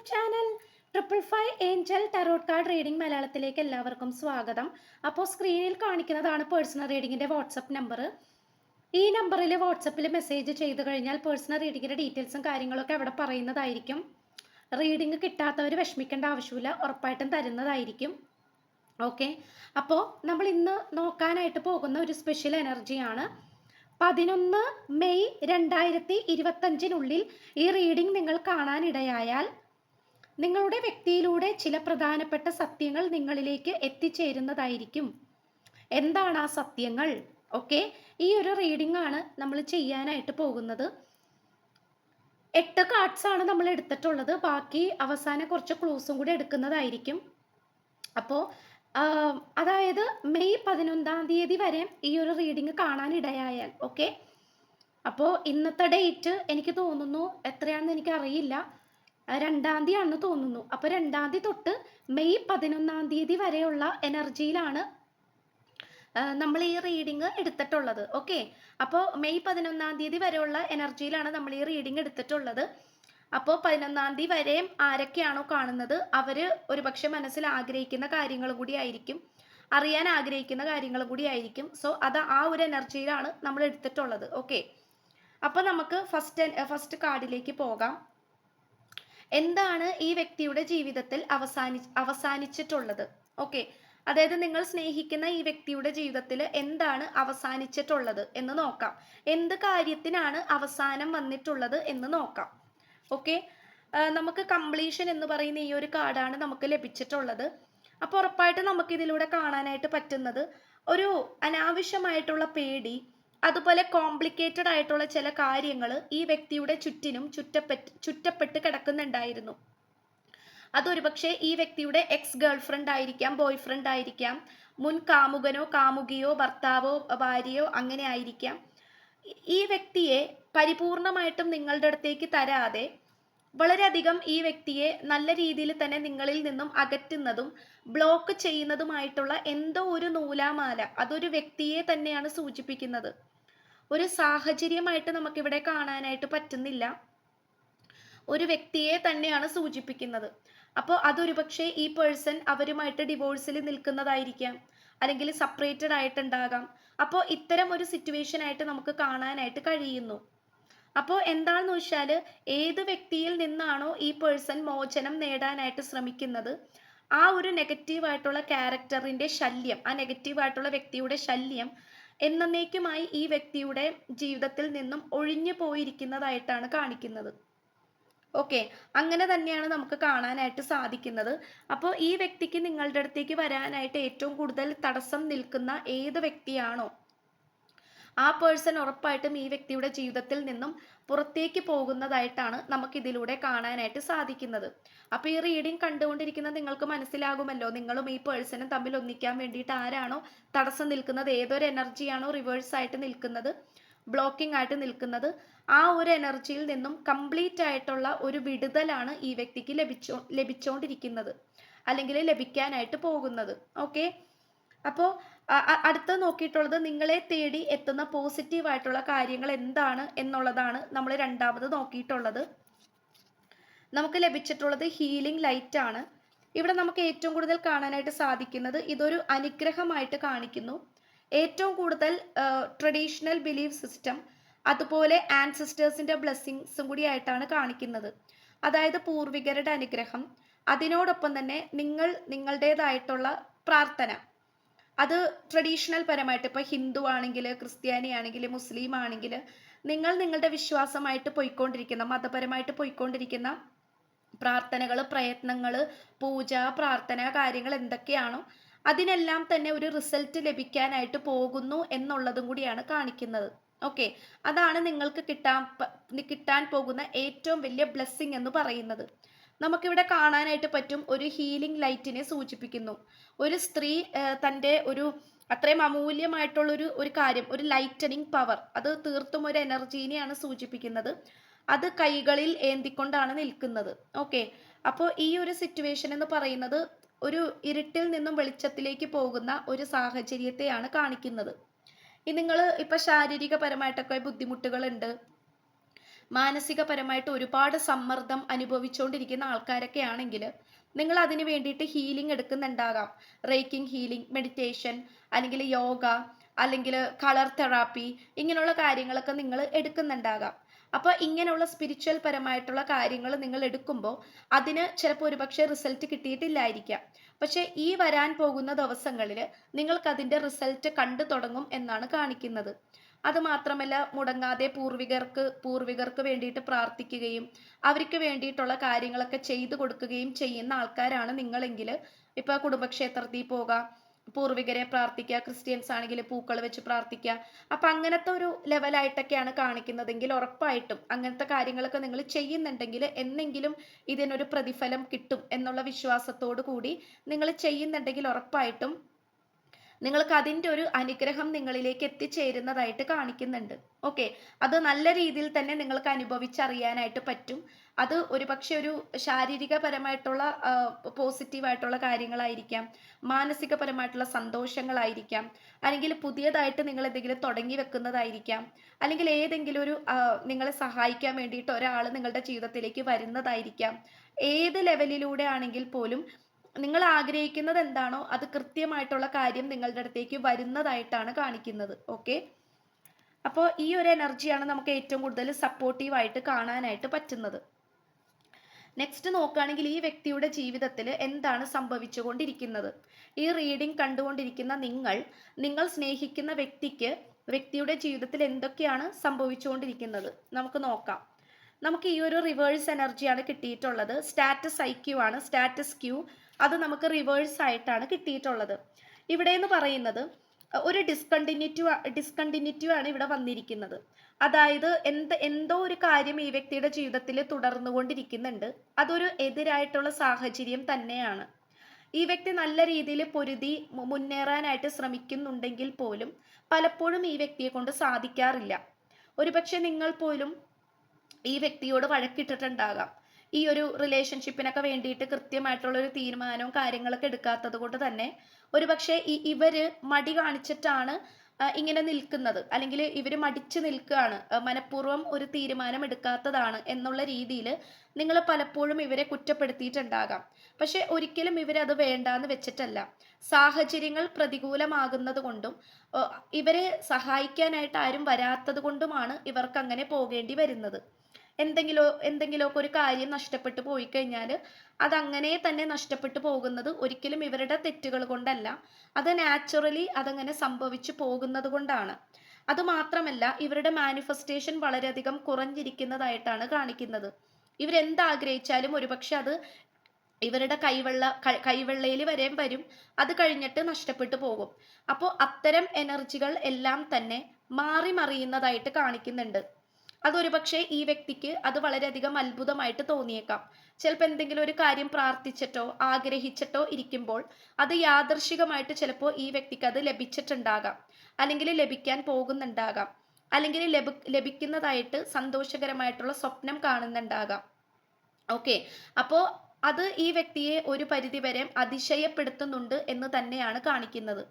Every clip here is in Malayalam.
YouTube channel triple five angel tarot card reading മലയാളത്തിലേക്ക് എല്ലാവർക്കും സ്വാഗതം. അപ്പോൾ സ്ക്രീനിൽ കാണിക്കുന്നതാണ് പേഴ്സണൽ റീഡിങ്ങിന്റെ വാട്സപ്പ് നമ്പർ ഈ നമ്പറിൽ വാട്സപ്പിൽ മെസ്സേജ് ചെയ്ത് കഴിഞ്ഞാൽ പേഴ്സണൽ റീഡിങ്ങിന്റെ ഡീറ്റെയിൽസും കാര്യങ്ങളൊക്കെ അവിടെ പറയുന്നതായിരിക്കും. റീഡിംഗ് കിട്ടാത്തവർ വിഷമിക്കേണ്ട ആവശ്യമില്ല ഉറപ്പായിട്ടും തരുന്നതായിരിക്കും. ഓക്കെ. അപ്പോൾ നമ്മൾ ഇന്ന് നോക്കാനായിട്ട് പോകുന്ന ഒരു സ്പെഷ്യൽ എനർജിയാണ്. പതിനൊന്ന് മെയ് രണ്ടായിരത്തി ഇരുപത്തഞ്ചിനുള്ളിൽ ഈ റീഡിംഗ് നിങ്ങൾ കാണാനിടയായാൽ നിങ്ങളുടെ വ്യക്തിയിലൂടെ ചില പ്രധാനപ്പെട്ട സത്യങ്ങൾ നിങ്ങളിലേക്ക് എത്തിച്ചേരുന്നതായിരിക്കും. എന്താണ് ആ സത്യങ്ങൾ? ഓക്കെ ഈ ഒരു റീഡിംഗ് ആണ് നമ്മൾ ചെയ്യാനായിട്ട് പോകുന്നത്. എട്ട് കാർഡ്സ് ആണ് നമ്മൾ എടുത്തിട്ടുള്ളത്. ബാക്കി അവസാന കുറച്ച് ക്ലൂസും കൂടി എടുക്കുന്നതായിരിക്കും. അപ്പോൾ അതായത് മെയ് പതിനൊന്നാം തീയതി വരെ ഈ ഒരു റീഡിംഗ് കാണാനിടയായാൽ ഓക്കെ. അപ്പോൾ ഇന്നത്തെ ഡേറ്റ് എനിക്ക് തോന്നുന്നു എത്രയാണെന്ന് എനിക്ക് അറിയില്ല രണ്ടാം തീയതി ആണെന്ന് തോന്നുന്നു. അപ്പോൾ രണ്ടാം തീയതി തൊട്ട് മെയ് പതിനൊന്നാം തീയതി വരെയുള്ള എനർജിയിലാണ് നമ്മൾ ഈ റീഡിങ് എടുത്തിട്ടുള്ളത്. ഓക്കെ അപ്പോൾ മെയ് പതിനൊന്നാം തീയതി വരെയുള്ള എനർജിയിലാണ് നമ്മൾ ഈ റീഡിങ് എടുത്തിട്ടുള്ളത്. അപ്പോൾ പതിനൊന്നാം തീയതി വരെയും ആരൊക്കെയാണോ കാണുന്നത്? അവർ ഒരുപക്ഷെ മനസ്സിൽ ആഗ്രഹിക്കുന്ന കാര്യങ്ങൾ കൂടി ആയിരിക്കും. അറിയാൻ ആഗ്രഹിക്കുന്ന കാര്യങ്ങൾ കൂടി ആയിരിക്കും. സോ അത് ആ ഒരു എനർജിയിലാണ് നമ്മൾ എടുത്തിട്ടുള്ളത്. ഓക്കെ അപ്പോൾ നമുക്ക് ഫസ്റ്റ് ഫസ്റ്റ് കാർഡിലേക്ക് പോകാം. എന്താണ് ഈ വ്യക്തിയുടെ ജീവിതത്തിൽ അവസാനി അവസാനിച്ചിട്ടുള്ളത്? ഓക്കെ അതായത് നിങ്ങൾ സ്നേഹിക്കുന്ന ഈ വ്യക്തിയുടെ ജീവിതത്തിൽ എന്താണ് അവസാനിച്ചിട്ടുള്ളത് എന്ന് നോക്കാം. എന്ത് കാര്യത്തിനാണ് അവസാനം വന്നിട്ടുള്ളത് എന്ന് നോക്കാം. ഓക്കെ നമുക്ക് കംപ്ലീഷൻ എന്ന് പറയുന്ന ഈ ഒരു കാർഡാണ് നമുക്ക് ലഭിച്ചിട്ടുള്ളത്. അപ്പോൾ ഉറപ്പായിട്ട് നമുക്ക് ഇതിലൂടെ കാണാനായിട്ട് പറ്റുന്നത് ഒരു അനാവശ്യമായിട്ടുള്ള പേടി അതുപോലെ കോംപ്ലിക്കേറ്റഡ് ആയിട്ടുള്ള ചില കാര്യങ്ങൾ ഈ വ്യക്തിയുടെ ചുറ്റിനും ചുറ്റപ്പെട്ട് ചുറ്റപ്പെട്ട് കിടക്കുന്നുണ്ടായിരുന്നു. അതൊരുപക്ഷെ ഈ വ്യക്തിയുടെ എക്സ് ഗേൾ ഫ്രണ്ട് ആയിരിക്കാം ബോയ് ഫ്രണ്ട് ആയിരിക്കാം മുൻ കാമുകനോ കാമുകിയോ ഭർത്താവോ ഭാര്യയോ അങ്ങനെ ആയിരിക്കാം. ഈ വ്യക്തിയെ പരിപൂർണമായിട്ടും നിങ്ങളുടെ അടുത്തേക്ക് തരാതെ വളരെയധികം ഈ വ്യക്തിയെ നല്ല രീതിയിൽ തന്നെ നിങ്ങളിൽ നിന്നും അകറ്റുന്നതും ബ്ലോക്ക് ചെയ്യുന്നതുമായിട്ടുള്ള എന്തോ ഒരു നൂലാമാല അതൊരു വ്യക്തിയെ തന്നെയാണ് സൂചിപ്പിക്കുന്നത്. ഒരു സാഹചര്യമായിട്ട് നമുക്കിവിടെ കാണാനായിട്ട് പറ്റുന്നില്ല. ഒരു വ്യക്തിയെ തന്നെയാണ് സൂചിപ്പിക്കുന്നത്. അപ്പോൾ അതൊരു പക്ഷേ ഈ പേഴ്സൺ അവരുമായിട്ട് ഡിവോഴ്സിൽ നിൽക്കുന്നതായിരിക്കാം. അല്ലെങ്കിൽ സെപ്പറേറ്റഡ് ആയിട്ടുണ്ടാകാം. അപ്പോൾ ഇത്തരം ഒരു സിറ്റുവേഷൻ ആയിട്ട് നമുക്ക് കാണാനായിട്ട് കഴിയുന്നു. അപ്പോൾ എന്താണെന്ന് വെച്ചാൽ ഏത് വ്യക്തിയിൽ നിന്നാണോ ഈ പേഴ്സൺ മോചനം നേടാനായിട്ട് ശ്രമിക്കുന്നത്? ആ ഒരു നെഗറ്റീവായിട്ടുള്ള ക്യാരക്ടറിന്റെ ശല്യം ആ നെഗറ്റീവായിട്ടുള്ള വ്യക്തിയുടെ ശല്യം എന്നേക്കുമായി ഈ വ്യക്തിയുടെ ജീവിതത്തിൽ നിന്നും ഒഴിഞ്ഞു പോയിരിക്കുന്നതായിട്ടാണ് കാണിക്കുന്നത്. ഓക്കെ അങ്ങനെ തന്നെയാണ് നമുക്ക് കാണാനായിട്ട് സാധിക്കുന്നത്. അപ്പോൾ ഈ വ്യക്തിക്ക് നിങ്ങളുടെ അടുത്തേക്ക് വരാനായിട്ട് ഏറ്റവും കൂടുതൽ തടസ്സം നിൽക്കുന്ന ഏത് വ്യക്തിയാണോ? ആ പേഴ്സൺ ഉറപ്പായിട്ടും ഈ വ്യക്തിയുടെ ജീവിതത്തിൽ നിന്നും പുറത്തേക്ക് പോകുന്നതായിട്ടാണ് നമുക്കിതിലൂടെ കാണാനായിട്ട് സാധിക്കുന്നത്. അപ്പോൾ ഈ റീഡിംഗ് കണ്ടുകൊണ്ടിരിക്കുന്ന നിങ്ങൾക്ക് മനസ്സിലാകുമല്ലോ. നിങ്ങളും ഈ പേഴ്സണും തമ്മിൽ ഒന്നിക്കാൻ വേണ്ടിയിട്ട് ആരാണോ തടസ്സം നിൽക്കുന്നത് ഏതൊരു എനർജിയാണോ റിവേഴ്സ് ആയിട്ട് നിൽക്കുന്നത് ബ്ലോക്കിംഗ് ആയിട്ട് നിൽക്കുന്നത് ആ ഒരു എനർജിയിൽ നിന്നും കംപ്ലീറ്റ് ആയിട്ടുള്ള ഒരു വിടുതലാണ് ഈ വ്യക്തിക്ക് ലഭിച്ചോ ലഭിച്ചുകൊണ്ടിരിക്കുന്നത് അല്ലെങ്കിൽ ലഭിക്കാനായിട്ട് പോകുന്നത്. ഓക്കെ അപ്പോൾ അടുത്ത നോക്കിയിട്ടുള്ളത് നിങ്ങളെ തേടി എത്തുന്ന പോസിറ്റീവ് ആയിട്ടുള്ള കാര്യങ്ങൾ എന്താണ് എന്നുള്ളതാണ് നമ്മൾ രണ്ടാമത് നോക്കിയിട്ടുള്ളത്. നമുക്ക് ലഭിച്ചിട്ടുള്ളത് ഹീലിംഗ് ലൈറ്റ് ആണ്. ഇവിടെ നമുക്ക് ഏറ്റവും കൂടുതൽ കാണാനായിട്ട് സാധിക്കുന്നത് ഇതൊരു അനുഗ്രഹമായിട്ട് കാണിക്കുന്നു. ഏറ്റവും കൂടുതൽ ട്രഡീഷണൽ ബിലീഫ് സിസ്റ്റം അതുപോലെ ആൻസിസ്റ്റേഴ്സിന്റെ ബ്ലെസ്സിങ്സും കൂടി ആയിട്ടാണ് കാണിക്കുന്നത്. അതായത് പൂർവികരുടെ അനുഗ്രഹം. അതിനോടൊപ്പം തന്നെ നിങ്ങൾ നിങ്ങളുടേതായിട്ടുള്ള പ്രാർത്ഥന. അത് ട്രഡീഷണൽ പരമായിട്ട് ഇപ്പോൾ ഹിന്ദു ആണെങ്കിൽ ക്രിസ്ത്യാനി ആണെങ്കിൽ മുസ്ലിം ആണെങ്കിൽ നിങ്ങൾ നിങ്ങളുടെ വിശ്വാസമായിട്ട് പോയിക്കൊണ്ടിരിക്കുന്ന മതപരമായിട്ട് പോയിക്കൊണ്ടിരിക്കുന്ന പ്രാർത്ഥനകൾ പ്രയത്നങ്ങൾ പൂജ പ്രാർത്ഥന കാര്യങ്ങൾ എന്തൊക്കെയാണോ അതിനെല്ലാം തന്നെ ഒരു റിസൾട്ട് ലഭിക്കാനായിട്ട് പോകുന്നു എന്നുള്ളതും കൂടിയാണ് കാണിക്കുന്നത്. ഓക്കെ അതാണ് നിങ്ങൾക്ക് കിട്ടാൻ കിട്ടാൻ പോകുന്ന ഏറ്റവും വലിയ ബ്ലെസ്സിങ് എന്ന് പറയുന്നത്. നമുക്കിവിടെ കാണാനായിട്ട് പറ്റും ഒരു ഹീലിംഗ് ലൈറ്റിനെ സൂചിപ്പിക്കുന്നു. ഒരു സ്ത്രീ തന്റെ ഒരു അത്രയും അമൂല്യമായിട്ടുള്ളൊരു ഒരു കാര്യം ഒരു ലൈറ്റനിങ് പവർ അത് തീർത്തും ഒരു എനർജീനെയാണ് സൂചിപ്പിക്കുന്നത്. അത് കൈകളിൽ ഏന്തിക്കൊണ്ടാണ് നിൽക്കുന്നത്. ഓക്കെ അപ്പോൾ ഈ ഒരു സിറ്റുവേഷൻ എന്ന് പറയുന്നത് ഒരു ഇരുട്ടിൽ നിന്നും വെളിച്ചത്തിലേക്ക് പോകുന്ന ഒരു സാഹചര്യത്തെയാണ് കാണിക്കുന്നത്. നിങ്ങൾ ഇപ്പം ശാരീരികപരമായിട്ടൊക്കെ ബുദ്ധിമുട്ടുകളുണ്ട്. മാനസികപരമായിട്ട് ഒരുപാട് സമ്മർദ്ദം അനുഭവിച്ചുകൊണ്ടിരിക്കുന്ന ആൾക്കാരൊക്കെ ആണെങ്കിൽ നിങ്ങൾ അതിന് വേണ്ടിയിട്ട് ഹീലിംഗ് എടുക്കുന്നുണ്ടാകാം. റേക്കിംഗ് ഹീലിംഗ് മെഡിറ്റേഷൻ അല്ലെങ്കിൽ യോഗ അല്ലെങ്കിൽ കളർ തെറാപ്പി ഇങ്ങനെയുള്ള കാര്യങ്ങളൊക്കെ നിങ്ങൾ എടുക്കുന്നുണ്ടാകാം. അപ്പോൾ ഇങ്ങനെയുള്ള സ്പിരിച്വൽ പരമായിട്ടുള്ള കാര്യങ്ങൾ നിങ്ങൾ എടുക്കുമ്പോൾ അതിന് ചിലപ്പോൾ ഒരുപക്ഷെ റിസൾട്ട് കിട്ടിയിട്ടില്ലായിരിക്കാം. പക്ഷേ ഈ വരാൻ പോകുന്ന ദിവസങ്ങളിൽ നിങ്ങൾക്ക് അതിന്റെ റിസൾട്ട് കണ്ടു തുടങ്ങും എന്നാണ് കാണിക്കുന്നത്. അത് മാത്രമല്ല മുടങ്ങാതെ പൂർവികർക്ക് പൂർവികർക്ക് വേണ്ടിയിട്ട് പ്രാർത്ഥിക്കുകയും അവർക്ക് വേണ്ടിയിട്ടുള്ള കാര്യങ്ങളൊക്കെ ചെയ്തു കൊടുക്കുകയും ചെയ്യുന്ന ആൾക്കാരാണ് നിങ്ങളെങ്കിൽ ഇപ്പോൾ കുടുംബക്ഷേത്രത്തിൽ പോകാം പൂർവികരെ പ്രാർത്ഥിക്കുക ക്രിസ്ത്യൻസ് ആണെങ്കിൽ പൂക്കൾ വെച്ച് പ്രാർത്ഥിക്കുക അപ്പം അങ്ങനത്തെ ഒരു ലെവലായിട്ടൊക്കെയാണ് കാണിക്കുന്നതെങ്കിൽ ഉറപ്പായിട്ടും അങ്ങനത്തെ കാര്യങ്ങളൊക്കെ നിങ്ങൾ ചെയ്യുന്നുണ്ടെങ്കിൽ എന്നെങ്കിലും ഇതിനൊരു പ്രതിഫലം കിട്ടും എന്നുള്ള വിശ്വാസത്തോടു കൂടി നിങ്ങൾ ചെയ്യുന്നുണ്ടെങ്കിൽ ഉറപ്പായിട്ടും നിങ്ങൾക്ക് അതിന്റെ ഒരു അനുഗ്രഹം നിങ്ങളിലേക്ക് എത്തിച്ചേരുന്നതായിട്ട് കാണിക്കുന്നുണ്ട്. ഓക്കെ അത് നല്ല രീതിയിൽ തന്നെ നിങ്ങൾക്ക് അനുഭവിച്ചറിയാനായിട്ട് പറ്റും. അത് ഒരുപക്ഷെ ഒരു ശാരീരികപരമായിട്ടുള്ള പോസിറ്റീവായിട്ടുള്ള കാര്യങ്ങളായിരിക്കാം. മാനസികപരമായിട്ടുള്ള സന്തോഷങ്ങളായിരിക്കാം. അല്ലെങ്കിൽ പുതിയതായിട്ട് നിങ്ങൾ എന്തെങ്കിലും തുടങ്ങി വെക്കുന്നതായിരിക്കാം. അല്ലെങ്കിൽ ഏതെങ്കിലും ഒരു നിങ്ങളെ സഹായിക്കാൻ വേണ്ടിയിട്ട് ഒരാൾ നിങ്ങളുടെ ജീവിതത്തിലേക്ക് വരുന്നതായിരിക്കാം. ഏത് ലെവലിലൂടെ ആണെങ്കിൽ പോലും നിങ്ങൾ ആഗ്രഹിക്കുന്നത് എന്താണോ അത് കൃത്യമായിട്ടുള്ള കാര്യം നിങ്ങളുടെ അടുത്തേക്ക് വരുന്നതായിട്ടാണ് കാണിക്കുന്നത്. ഓക്കെ അപ്പോൾ ഈ ഒരു എനർജിയാണ് നമുക്ക് ഏറ്റവും കൂടുതൽ സപ്പോർട്ടീവായിട്ട് കാണാനായിട്ട് പറ്റുന്നത്. നെക്സ്റ്റ് നോക്കുകയാണെങ്കിൽ ഈ വ്യക്തിയുടെ ജീവിതത്തിൽ എന്താണ് സംഭവിച്ചുകൊണ്ടിരിക്കുന്നത്? ഈ റീഡിംഗ് കണ്ടുകൊണ്ടിരിക്കുന്ന നിങ്ങൾ നിങ്ങൾ സ്നേഹിക്കുന്ന വ്യക്തിക്ക് വ്യക്തിയുടെ ജീവിതത്തിൽ എന്തൊക്കെയാണ് സംഭവിച്ചുകൊണ്ടിരിക്കുന്നത്? നമുക്ക് നോക്കാം. നമുക്ക് ഈ ഒരു റിവേഴ്സ് എനർജിയാണ് കിട്ടിയിട്ടുള്ളത്. സ്റ്റാറ്റസ് ഐ ക്യൂ ആണ്. സ്റ്റാറ്റസ് ക്യൂ അത് നമുക്ക് റിവേഴ്സ് ആയിട്ടാണ് കിട്ടിയിട്ടുള്ളത്. ഇവിടെ എന്ന് പറയുന്നത് ഒരു ഡിസ്കണ്ടിന്യൂറ്റി ഡിസ്കണ്ടിന്യൂറ്റി ആണ് ഇവിടെ വന്നിരിക്കുന്നത്. അതായത് എന്ത് എന്തോ ഒരു കാര്യം ഈ വ്യക്തിയുടെ ജീവിതത്തിൽ തുടർന്നുകൊണ്ടിരിക്കുന്നുണ്ട് അതൊരു എതിരായിട്ടുള്ള സാഹചര്യം തന്നെയാണ്. ഈ വ്യക്തി നല്ല രീതിയിൽ പൊരുതി മുന്നേറാനായിട്ട് ശ്രമിക്കുന്നുണ്ടെങ്കിൽ പോലും പലപ്പോഴും ഈ വ്യക്തിയെ കൊണ്ട് സാധിക്കാറില്ല. ഒരുപക്ഷെ നിങ്ങൾ പോലും ഈ വ്യക്തിയോട് വഴക്കിട്ടിട്ടുണ്ടാകാം. ഈ ഒരു റിലേഷൻഷിപ്പിനൊക്കെ വേണ്ടിയിട്ട് കൃത്യമായിട്ടുള്ള ഒരു തീരുമാനവും കാര്യങ്ങളൊക്കെ എടുക്കാത്തത് കൊണ്ട് തന്നെ ഒരുപക്ഷെ ഈ ഇവർ മടി കാണിച്ചിട്ടാണ് ഇങ്ങനെ നിൽക്കുന്നത്. അല്ലെങ്കിൽ ഇവർ മടിച്ചു നിൽക്കുകയാണ്. മനഃപൂർവം ഒരു തീരുമാനം എടുക്കാത്തതാണ് എന്നുള്ള രീതിയിൽ നിങ്ങൾ പലപ്പോഴും ഇവരെ കുറ്റപ്പെടുത്തിയിട്ടുണ്ടാകാം. പക്ഷെ ഒരിക്കലും ഇവരത് വേണ്ടാന്ന് വെച്ചിട്ടല്ല. സാഹചര്യങ്ങൾ പ്രതികൂലമാകുന്നത് കൊണ്ടും ഇവരെ സഹായിക്കാനായിട്ട് ആരും വരാത്തത് കൊണ്ടുമാണ് ഇവർക്ക് അങ്ങനെ പോകേണ്ടി വരുന്നത്. എന്തെങ്കിലും എന്തെങ്കിലുമൊക്കെ ഒരു കാര്യം നഷ്ടപ്പെട്ടു പോയി കഴിഞ്ഞാൽ അതങ്ങനെ തന്നെ നഷ്ടപ്പെട്ടു പോകുന്നത് ഒരിക്കലും ഇവരുടെ തെറ്റുകൾ കൊണ്ടല്ല. അത് നാച്ചുറലി അതങ്ങനെ സംഭവിച്ചു പോകുന്നത് കൊണ്ടാണ്. അതുമാത്രമല്ല ഇവരുടെ മാനിഫെസ്റ്റേഷൻ വളരെയധികം കുറഞ്ഞിരിക്കുന്നതായിട്ടാണ് കാണിക്കുന്നത്. ഇവരെന്താഗ്രഹിച്ചാലും ഒരുപക്ഷെ അത് ഇവരുടെ കൈവെള്ള കൈവെള്ളയിൽ വരെയും വരും. അത് കഴിഞ്ഞിട്ട് നഷ്ടപ്പെട്ടു പോകും. അപ്പോൾ അത്തരം എനർജികൾ എല്ലാം തന്നെ മാറി മറിയുന്നതായിട്ട് കാണിക്കുന്നുണ്ട്. അതൊരുപക്ഷെ ഈ വ്യക്തിക്ക് അത് വളരെയധികം അത്ഭുതമായിട്ട് തോന്നിയേക്കാം. ചിലപ്പോൾ എന്തെങ്കിലും ഒരു കാര്യം പ്രാർത്ഥിച്ചിട്ടോ ആഗ്രഹിച്ചിട്ടോ ഇരിക്കുമ്പോൾ അത് യാദർശികമായിട്ട് ചിലപ്പോൾ ഈ വ്യക്തിക്ക് അത് ലഭിച്ചിട്ടുണ്ടാകാം. അല്ലെങ്കിൽ ലഭിക്കാൻ പോകുന്നുണ്ടാകാം. അല്ലെങ്കിൽ ലഭി ലഭിക്കുന്നതായിട്ട് സന്തോഷകരമായിട്ടുള്ള സ്വപ്നം കാണുന്നുണ്ടാകാം. ഓക്കെ. അപ്പോൾ അത് ഈ വ്യക്തിയെ ഒരു പരിധിവരെ അതിശയപ്പെടുത്തുന്നുണ്ട് എന്ന് തന്നെയാണ് കാണിക്കുന്നത്.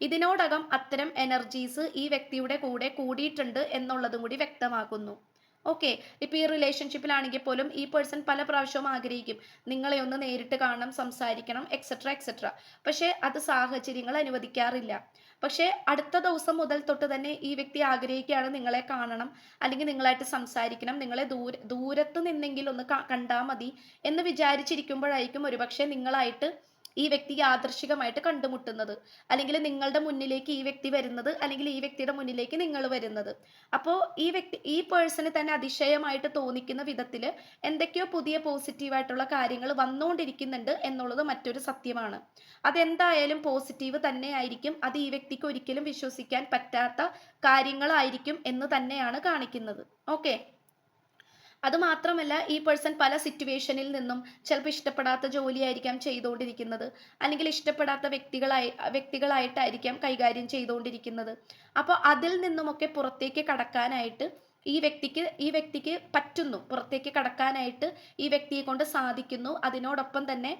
ഇതിനോടകം അത്തരം എനർജീസ് ഈ വ്യക്തിയുടെ കൂടെ കൂടിയിട്ടുണ്ട് എന്നുള്ളതും കൂടി വ്യക്തമാക്കുന്നു. ഓക്കെ ഇപ്പൊ ഈ റിലേഷൻഷിപ്പിലാണെങ്കിൽ പോലും ഈ പേഴ്സൺ പല പ്രാവശ്യവും ആഗ്രഹിക്കും. നിങ്ങളെ ഒന്ന് നേരിട്ട് കാണണം സംസാരിക്കണം എക്സെട്ര എക്സെട്ര പക്ഷേ അത് സാഹചര്യങ്ങൾ അനുവദിക്കാറില്ല. പക്ഷേ അടുത്ത ദിവസം മുതൽ തൊട്ട് തന്നെ ഈ വ്യക്തി ആഗ്രഹിക്കുകയാണ് നിങ്ങളെ കാണണം അല്ലെങ്കിൽ നിങ്ങളായിട്ട് സംസാരിക്കണം നിങ്ങളെ ദൂര ദൂരത്ത് നിന്നെങ്കിലും ഒന്ന് കണ്ടാൽ മതി എന്ന് വിചാരിച്ചിരിക്കുമ്പോഴായിരിക്കും ഒരുപക്ഷെ നിങ്ങളായിട്ട് ഈ വ്യക്തി യാദൃശികമായിട്ട് കണ്ടുമുട്ടുന്നത്. അല്ലെങ്കിൽ നിങ്ങളുടെ മുന്നിലേക്ക് ഈ വ്യക്തി വരുന്നത് അല്ലെങ്കിൽ ഈ വ്യക്തിയുടെ മുന്നിലേക്ക് നിങ്ങൾ വരുന്നത്. അപ്പോൾ ഈ വ്യക്തി ഈ പേഴ്സണ് തന്നെ അതിശയമായിട്ട് തോന്നിക്കുന്ന വിധത്തിൽ എന്തൊക്കെയോ പുതിയ പോസിറ്റീവായിട്ടുള്ള കാര്യങ്ങൾ വന്നുകൊണ്ടിരിക്കുന്നുണ്ട് എന്നുള്ളത് മറ്റൊരു സത്യമാണ്. അതെന്തായാലും പോസിറ്റീവ് തന്നെ ആയിരിക്കും. അത് ഈ വ്യക്തിക്ക് ഒരിക്കലും വിശ്വസിക്കാൻ പറ്റാത്ത കാര്യങ്ങളായിരിക്കും എന്ന് തന്നെയാണ് കാണിക്കുന്നത്. ഓക്കെ അതുമാത്രമല്ല ഈ പേഴ്സൺ പല സിറ്റുവേഷനിൽ നിന്നും ചിലപ്പോൾ ഇഷ്ടപ്പെടാത്ത ജോലിയായിരിക്കാം ചെയ്തുകൊണ്ടിരിക്കുന്നത്. അല്ലെങ്കിൽ ഇഷ്ടപ്പെടാത്ത വ്യക്തികളായി വ്യക്തികളായിട്ടായിരിക്കാം കൈകാര്യം ചെയ്തുകൊണ്ടിരിക്കുന്നത്. അപ്പോൾ അതിൽ നിന്നുമൊക്കെ പുറത്തേക്ക് കടക്കാനായിട്ട് ഈ വ്യക്തിക്ക് ഈ വ്യക്തിക്ക് പറ്റുന്നു. പുറത്തേക്ക് കടക്കാനായിട്ട് ഈ വ്യക്തിയെ കൊണ്ട് സാധിക്കുന്നു. അതിനോടൊപ്പം തന്നെ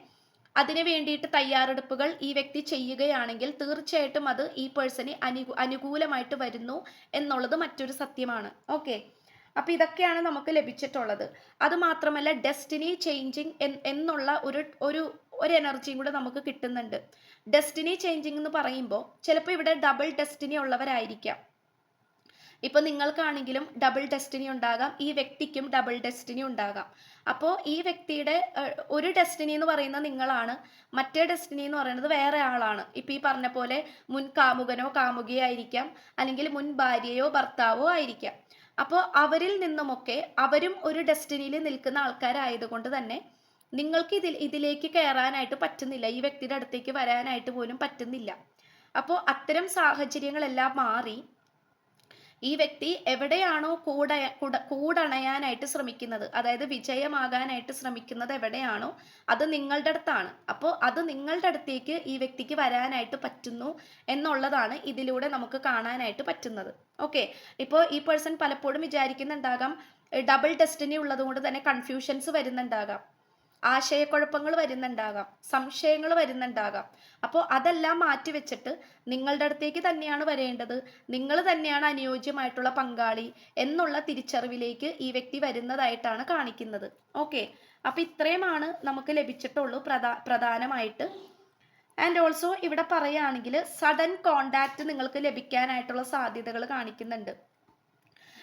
അതിനു വേണ്ടിയിട്ട് തയ്യാറെടുപ്പുകൾ ഈ വ്യക്തി ചെയ്യുകയാണെങ്കിൽ തീർച്ചയായിട്ടും അത് ഈ പേഴ്സണെ അനു അനുകൂലമായിട്ട് വരുന്നു എന്നുള്ളത് മറ്റൊരു സത്യമാണ്. ഓക്കെ അപ്പോൾ ഇതൊക്കെയാണ് നമുക്ക് ലഭിച്ചിട്ടുള്ളത്. അതുമാത്രമല്ല ഡെസ്റ്റിനി ചേഞ്ചിങ് എന്നുള്ള ഒരു ഒരു ഒരു എനർജിയും കൂടെ നമുക്ക് കിട്ടുന്നുണ്ട്. ഡെസ്റ്റിനി ചേഞ്ചിങ് എന്ന് പറയുമ്പോൾ ചിലപ്പോൾ ഇവിടെ ഡബിൾ ഡെസ്റ്റിനി ഉള്ളവരായിരിക്കാം. ഇപ്പൊ നിങ്ങൾക്കാണെങ്കിലും ഡബിൾ ഡെസ്റ്റിനി ഉണ്ടാകാം. ഈ വ്യക്തിക്കും ഡബിൾ ഡെസ്റ്റിനി ഉണ്ടാകാം. അപ്പോൾ ഈ വ്യക്തിയുടെ ഒരു ഡെസ്റ്റിനി എന്ന് പറയുന്നത് നിങ്ങളാണ്. മറ്റേ ഡെസ്റ്റിനി എന്ന് പറയുന്നത് വേറെ ആളാണ്. ഇപ്പൊ ഈ പറഞ്ഞ പോലെ മുൻ കാമുകനോ കാമുകിയോ ആയിരിക്കാം അല്ലെങ്കിൽ മുൻ ഭാര്യയോ ഭർത്താവോ ആയിരിക്കാം. അപ്പോൾ അവരിൽ നിന്നുമൊക്കെ അവരും ഒരു ഡെസ്റ്റിനിയിൽ നിൽക്കുന്ന ആൾക്കാരായതുകൊണ്ട് തന്നെ നിങ്ങൾക്ക് ഇതിൽ ഇതിലേക്ക് കയറാനായിട്ട് പറ്റുന്നില്ല. ഈ വ്യക്തിയുടെ അടുത്തേക്ക് വരാനായിട്ട് പോലും പറ്റുന്നില്ല. അപ്പോൾ അത്തരം സാഹചര്യങ്ങളെല്ലാം മാറി ഈ വ്യക്തി എവിടെയാണോ കൂട കുട കൂടണയാനായിട്ട് ശ്രമിക്കുന്നത്. അതായത് വിജയമാകാനായിട്ട് ശ്രമിക്കുന്നത് എവിടെയാണോ അത് നിങ്ങളുടെ അടുത്താണ്. അപ്പോൾ അത് നിങ്ങളുടെ അടുത്തേക്ക് ഈ വ്യക്തിക്ക് വരാനായിട്ട് പറ്റുന്നു എന്നുള്ളതാണ് ഇതിലൂടെ നമുക്ക് കാണാനായിട്ട് പറ്റുന്നത്. ഓക്കെ. ഇപ്പോൾ ഈ പേഴ്സൺ പലപ്പോഴും വിചാരിക്കുന്നുണ്ടാകാം ഡബിൾ ഡെസ്റ്റിനി ഉള്ളത് കൊണ്ട് തന്നെ കൺഫ്യൂഷൻസ് വരുന്നുണ്ടാകാം. ആശയക്കുഴപ്പങ്ങൾ വരുന്നുണ്ടാകാം സംശയങ്ങൾ വരുന്നുണ്ടാകാം. അപ്പോൾ അതെല്ലാം മാറ്റിവെച്ചിട്ട് നിങ്ങളുടെ അടുത്തേക്ക് തന്നെയാണ് വരേണ്ടത്. നിങ്ങൾ തന്നെയാണ് അനുയോജ്യമായിട്ടുള്ള പങ്കാളി എന്നുള്ള തിരിച്ചറിവിലേക്ക് ഈ വ്യക്തി വരുന്നതായിട്ടാണ് കാണിക്കുന്നത്. ഓക്കെ. അപ്പോൾ ഇത്രയുമാണ് നമുക്ക് ലഭിച്ചിട്ടുള്ളൂ പ്രധാ പ്രധാനമായിട്ട്. ആൻഡ് ഓൾസോ ഇവിടെ പറയുകയാണെങ്കിൽ സഡൻ കോണ്ടാക്ട് നിങ്ങൾക്ക് ലഭിക്കാനായിട്ടുള്ള സാധ്യതകൾ കാണിക്കുന്നുണ്ട്.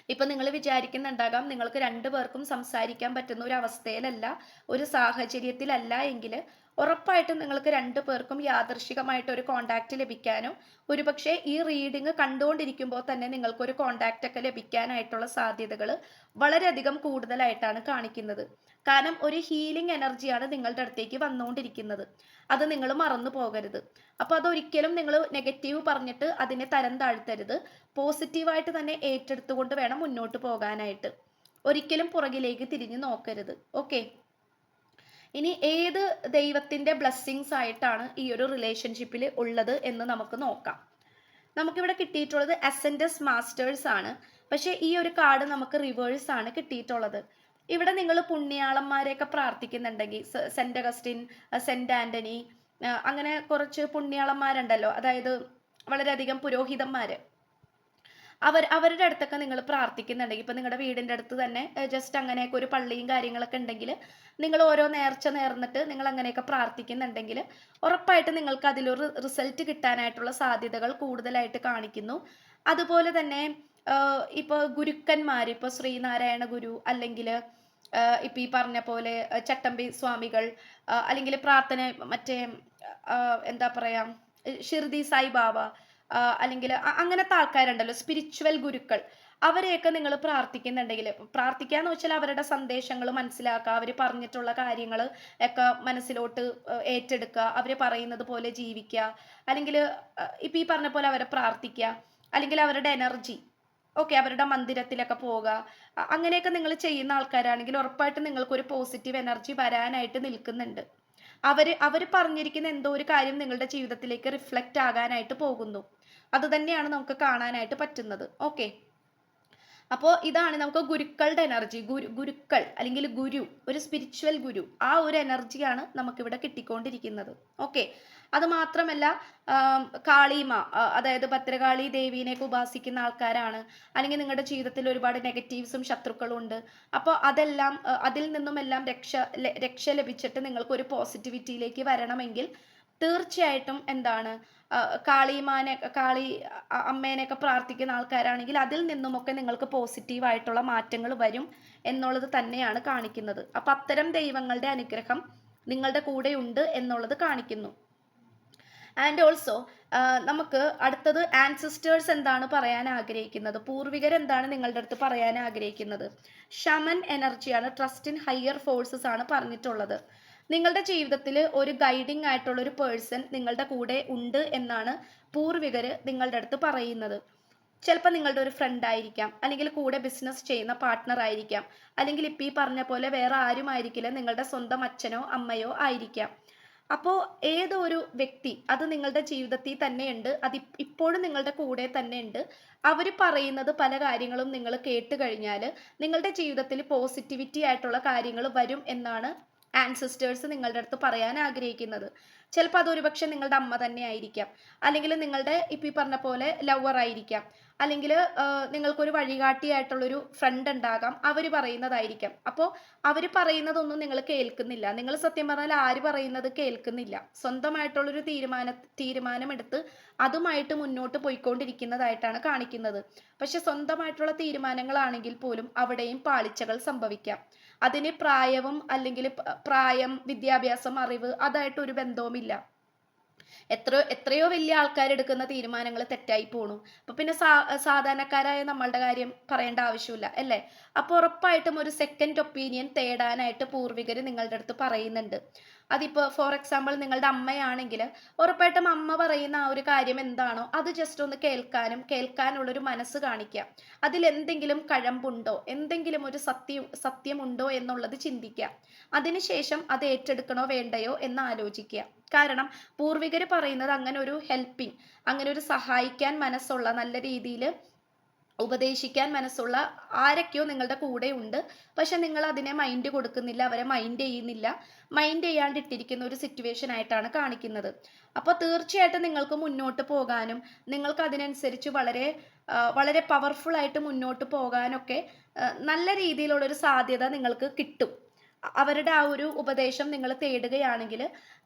ഇപ്പൊ നിങ്ങൾ വിചാരിക്കുന്നുണ്ടാകാം നിങ്ങൾക്ക് രണ്ടു പേർക്കും സംസാരിക്കാൻ പറ്റുന്ന ഒരു അവസ്ഥയിലല്ല ഒരു സാഹചര്യത്തിലല്ല എങ്കിൽ ഉറപ്പായിട്ടും നിങ്ങൾക്ക് രണ്ടു പേർക്കും യാദൃശികമായിട്ട് ഒരു കോണ്ടാക്ട് ലഭിക്കാനോ ഒരുപക്ഷെ ഈ റീഡിങ് കണ്ടുകൊണ്ടിരിക്കുമ്പോൾ തന്നെ നിങ്ങൾക്ക് ഒരു കോണ്ടാക്റ്റ് ഒക്കെ ലഭിക്കാനായിട്ടുള്ള സാധ്യതകൾ വളരെയധികം കൂടുതലായിട്ടാണ് കാണിക്കുന്നത്. കാരണം ഒരു ഹീലിംഗ് എനർജിയാണ് നിങ്ങളുടെ അടുത്തേക്ക് വന്നുകൊണ്ടിരിക്കുന്നത്. അത് നിങ്ങൾ മറന്നു പോകരുത്. അപ്പോൾ അതൊരിക്കലും നിങ്ങൾ നെഗറ്റീവ് പറഞ്ഞിട്ട് അതിനെ തരം താഴ്ത്തരുത്. പോസിറ്റീവായിട്ട് തന്നെ ഏറ്റെടുത്തുകൊണ്ട് വേണം മുന്നോട്ട് പോകാനായിട്ട്. ഒരിക്കലും പുറകിലേക്ക് തിരിഞ്ഞു നോക്കരുത്. ഓക്കെ ഇനി ഏത് ദൈവത്തിന്റെ ബ്ലെസ്സിങ്സ് ആയിട്ടാണ് ഈ ഒരു റിലേഷൻഷിപ്പിൽ ഉള്ളത് എന്ന് നമുക്ക് നോക്കാം. നമുക്കിവിടെ കിട്ടിയിട്ടുള്ളത് അസെൻഡസ് മാസ്റ്റേഴ്സ് ആണ്. പക്ഷേ ഈ ഒരു കാർഡ് നമുക്ക് റിവേഴ്സ് ആണ് കിട്ടിയിട്ടുള്ളത്. ഇവിടെ നിങ്ങൾ പുണ്യാളന്മാരെയൊക്കെ പ്രാർത്ഥിക്കുന്നുണ്ടെങ്കിൽ സെന്റ് അഗസ്റ്റിൻ സെന്റ് ആന്റണി അങ്ങനെ കുറച്ച് പുണ്യാളന്മാരുണ്ടല്ലോ. അതായത് വളരെയധികം പുരോഹിതന്മാര്. അവർ അവരുടെ അടുത്തൊക്കെ നിങ്ങൾ പ്രാർത്ഥിക്കുന്നുണ്ടെങ്കിൽ ഇപ്പം നിങ്ങളുടെ വീടിന്റെ അടുത്ത് തന്നെ ജസ്റ്റ് അങ്ങനെയൊക്കെ ഒരു പള്ളിയും കാര്യങ്ങളൊക്കെ ഉണ്ടെങ്കിൽ നിങ്ങൾ ഓരോ നേർച്ച നേർന്നിട്ട് നിങ്ങൾ അങ്ങനെയൊക്കെ പ്രാർത്ഥിക്കുന്നുണ്ടെങ്കിൽ ഉറപ്പായിട്ട് നിങ്ങൾക്ക് അതിലൊരു റിസൾട്ട് കിട്ടാനായിട്ടുള്ള സാധ്യതകൾ കൂടുതലായിട്ട് കാണിക്കുന്നു. അതുപോലെ തന്നെ ഇപ്പോൾ ഗുരുക്കന്മാർ ഇപ്പോൾ ശ്രീനാരായണ ഗുരു അല്ലെങ്കിൽ ഇപ്പം ഈ പറഞ്ഞ പോലെ ചട്ടമ്പി സ്വാമികൾ അല്ലെങ്കിൽ പ്രാർത്ഥന മറ്റേ എന്താ പറയുക ഷിർദി സായിബാബ ആ, അല്ലെങ്കിൽ അങ്ങനത്തെ ആൾക്കാരുണ്ടല്ലോ സ്പിരിച്വൽ ഗുരുക്കൾ. അവരെയൊക്കെ നിങ്ങൾ പ്രാർത്ഥിക്കുന്നുണ്ടെങ്കിൽ പ്രാർത്ഥിക്കുക എന്ന് വെച്ചാൽ അവരുടെ സന്ദേശങ്ങൾ മനസ്സിലാക്കുക അവർ പറഞ്ഞിട്ടുള്ള കാര്യങ്ങൾ ഒക്കെ മനസ്സിലോട്ട് ഏറ്റെടുക്കുക അവർ പറയുന്നത് പോലെ ജീവിക്കുക അല്ലെങ്കിൽ ഇപ്പം ഈ പറഞ്ഞ പോലെ അവരെ പ്രാർത്ഥിക്കുക അല്ലെങ്കിൽ അവരുടെ എനർജി ഓക്കെ അവരുടെ മന്ദിരത്തിലൊക്കെ പോവുക അങ്ങനെയൊക്കെ നിങ്ങൾ ചെയ്യുന്ന ആൾക്കാരാണെങ്കിൽ ഉറപ്പായിട്ടും നിങ്ങൾക്കൊരു പോസിറ്റീവ് എനർജി വരാനായിട്ട് നിൽക്കുന്നുണ്ട്. അവർ അവർ പറഞ്ഞിരിക്കുന്ന എന്തോ ഒരു കാര്യം നിങ്ങളുടെ ജീവിതത്തിലേക്ക് റിഫ്ലക്റ്റ് ആകാനായിട്ട് പോകുന്നു. അത് തന്നെയാണ് നമുക്ക് കാണാനായിട്ട് പറ്റുന്നത്. ഓക്കെ അപ്പോൾ ഇതാണ് നമുക്ക് ഗുരുക്കളുടെ എനർജി ഗുരു ഗുരുക്കൾ അല്ലെങ്കിൽ ഗുരു ഒരു സ്പിരിച്വൽ ഗുരു ആ ഒരു എനർജിയാണ് നമുക്കിവിടെ കിട്ടിക്കൊണ്ടിരിക്കുന്നത്. ഓക്കെ അത് മാത്രമല്ല കാളീമ അതായത് ഭദ്രകാളി ദേവീനെ ഉപാസിക്കുന്ന ആൾക്കാരാണ്. അല്ലെങ്കിൽ നിങ്ങളുടെ ജീവിതത്തിൽ ഒരുപാട് നെഗറ്റീവ്സും ശത്രുക്കളും ഉണ്ട്. അപ്പോൾ അതെല്ലാം അതിൽ നിന്നും എല്ലാം രക്ഷ രക്ഷ ലഭിച്ചിട്ട് നിങ്ങൾക്ക് ഒരു പോസിറ്റിവിറ്റിയിലേക്ക് വരണമെങ്കിൽ തീർച്ചയായിട്ടും എന്താണ് കാളിമാനെ കാളി അമ്മേനെയൊക്കെ പ്രാർത്ഥിക്കുന്ന ആൾക്കാരാണെങ്കിൽ അതിൽ നിന്നുമൊക്കെ നിങ്ങൾക്ക് പോസിറ്റീവായിട്ടുള്ള മാറ്റങ്ങൾ വരും എന്നുള്ളത് തന്നെയാണ് കാണിക്കുന്നത്. അപ്പം അത്തരം ദൈവങ്ങളുടെ അനുഗ്രഹം നിങ്ങളുടെ കൂടെ ഉണ്ട് എന്നുള്ളത് കാണിക്കുന്നു. ആൻഡ് ഓൾസോ നമുക്ക് അടുത്തത് ആൻസിസ്റ്റേഴ്സ് എന്താണ് പറയാൻ ആഗ്രഹിക്കുന്നത്? പൂർവികർ എന്താണ് നിങ്ങളുടെ അടുത്ത് പറയാൻ ആഗ്രഹിക്കുന്നത്? ഷമൻ എനർജിയാണ് ട്രസ്റ്റ് ഇൻ ഹയർ ഫോഴ്സസ് ആണ് പറഞ്ഞിട്ടുള്ളത്. നിങ്ങളുടെ ജീവിതത്തിൽ ഒരു ഗൈഡിങ് ആയിട്ടുള്ള ഒരു പേഴ്സൺ നിങ്ങളുടെ കൂടെ ഉണ്ട് എന്നാണ് പൂർവികർ നിങ്ങളുടെ അടുത്ത് പറയുന്നത്. ചിലപ്പോൾ നിങ്ങളുടെ ഒരു ഫ്രണ്ട് ആയിരിക്കാം അല്ലെങ്കിൽ കൂടെ ബിസിനസ് ചെയ്യുന്ന പാർട്ട്ണർ ആയിരിക്കാം അല്ലെങ്കിൽ ഇപ്പം ഈ പറഞ്ഞ പോലെ വേറെ ആരും ആയിരിക്കില്ല നിങ്ങളുടെ സ്വന്തം അച്ഛനോ അമ്മയോ ആയിരിക്കാം. അപ്പോൾ ഏതൊരു വ്യക്തി അത് നിങ്ങളുടെ ജീവിതത്തിൽ തന്നെയുണ്ട് അത് ഇപ്പോഴും നിങ്ങളുടെ കൂടെ തന്നെയുണ്ട് അവർ പറയുന്നത് പല കാര്യങ്ങളും നിങ്ങൾ കേട്ട് കഴിഞ്ഞാൽ നിങ്ങളുടെ ജീവിതത്തിൽ പോസിറ്റിവിറ്റി ആയിട്ടുള്ള കാര്യങ്ങൾ വരും എന്നാണ് ആൻസിസ്റ്റേഴ്സ് നിങ്ങളുടെ അടുത്ത് പറയാൻ ആഗ്രഹിക്കുന്നത്. ചിലപ്പോൾ അതൊരു പക്ഷെ നിങ്ങളുടെ അമ്മ തന്നെ ആയിരിക്കാം. അല്ലെങ്കിൽ നിങ്ങളുടെ ഇപ്പം ഈ പറഞ്ഞ പോലെ ലവർ ആയിരിക്കാം. അല്ലെങ്കിൽ നിങ്ങൾക്കൊരു വഴികാട്ടിയായിട്ടുള്ളൊരു ഫ്രണ്ട് ഉണ്ടാകാം. അവർ പറയുന്നതായിരിക്കാം. അപ്പോൾ അവർ പറയുന്നതൊന്നും നിങ്ങൾ കേൾക്കുന്നില്ല. നിങ്ങൾ സത്യം പറഞ്ഞാൽ ആര് പറയുന്നത് കേൾക്കുന്നില്ല. സ്വന്തമായിട്ടുള്ളൊരു തീരുമാന തീരുമാനമെടുത്ത് അതുമായിട്ട് മുന്നോട്ട് പോയിക്കൊണ്ടിരിക്കുന്നതായിട്ടാണ് കാണിക്കുന്നത്. പക്ഷെ സ്വന്തമായിട്ടുള്ള തീരുമാനങ്ങളാണെങ്കിൽ പോലും അവിടെയും പാളിച്ചകൾ സംഭവിക്കാം. അതിന് പ്രായവും അല്ലെങ്കിൽ പ്രായം വിദ്യാഭ്യാസം അറിവ് അതായിട്ട് ഒരു ബന്ധവുമില്ല. എത്രയോ എത്രയോ വലിയ ആൾക്കാരെടുക്കുന്ന തീരുമാനങ്ങൾ തെറ്റായി പോണു. അപ്പൊ പിന്നെ സാ സാധാരണക്കാരായ നമ്മളുടെ കാര്യം പറയേണ്ട ആവശ്യമില്ല അല്ലേ? അപ്പൊ ഉറപ്പായിട്ടും ഒരു സെക്കൻഡ് ഒപ്പീനിയൻ തേടാനായിട്ട് പൂർവികർ നിങ്ങളുടെ അടുത്ത് പറയുന്നുണ്ട്. അതിപ്പോൾ ഫോർ എക്സാമ്പിൾ നിങ്ങളുടെ അമ്മയാണെങ്കിൽ ഉറപ്പായിട്ടും അമ്മ പറയുന്ന ആ ഒരു കാര്യം എന്താണോ അത് ജസ്റ്റ് ഒന്ന് കേൾക്കാനും കേൾക്കാനുള്ളൊരു മനസ്സ് കാണിക്കുക. അതിൽ എന്തെങ്കിലും കഴമ്പുണ്ടോ? എന്തെങ്കിലും ഒരു സത്യം സത്യമുണ്ടോ എന്നുള്ളത് ചിന്തിക്കുക. അതിനുശേഷം അത് ഏറ്റെടുക്കണോ വേണ്ടയോ എന്ന് ആലോചിക്കുക. കാരണം പൂർവികർ പറയുന്നത് അങ്ങനെ ഒരു ഹെൽപ്പിംഗ് അങ്ങനെ ഒരു സഹായിക്കാൻ മനസ്സുള്ള നല്ല രീതിയിൽ ഉപദേശിക്കാൻ മനസ്സുള്ള ആരൊക്കെയോ നിങ്ങളുടെ കൂടെ ഉണ്ട്. പക്ഷെ നിങ്ങൾ അതിനെ മൈൻഡ് കൊടുക്കുന്നില്ല അവരെ മൈൻഡ് ചെയ്യുന്നില്ല. മൈൻഡ് ചെയ്യാണ്ടിട്ടിരിക്കുന്ന ഒരു സിറ്റുവേഷൻ ആയിട്ടാണ് കാണിക്കുന്നത്. അപ്പോൾ തീർച്ചയായിട്ടും നിങ്ങൾക്ക് മുന്നോട്ട് പോകാനും നിങ്ങൾക്ക് അതിനനുസരിച്ച് വളരെ വളരെ പവർഫുൾ ആയിട്ട് മുന്നോട്ട് പോകാനൊക്കെ നല്ല രീതിയിലുള്ളൊരു സാധ്യത നിങ്ങൾക്ക് കിട്ടും. അവരുടെ ആ ഒരു ഉപദേശം നിങ്ങൾ തേടുകയാണെങ്കിൽ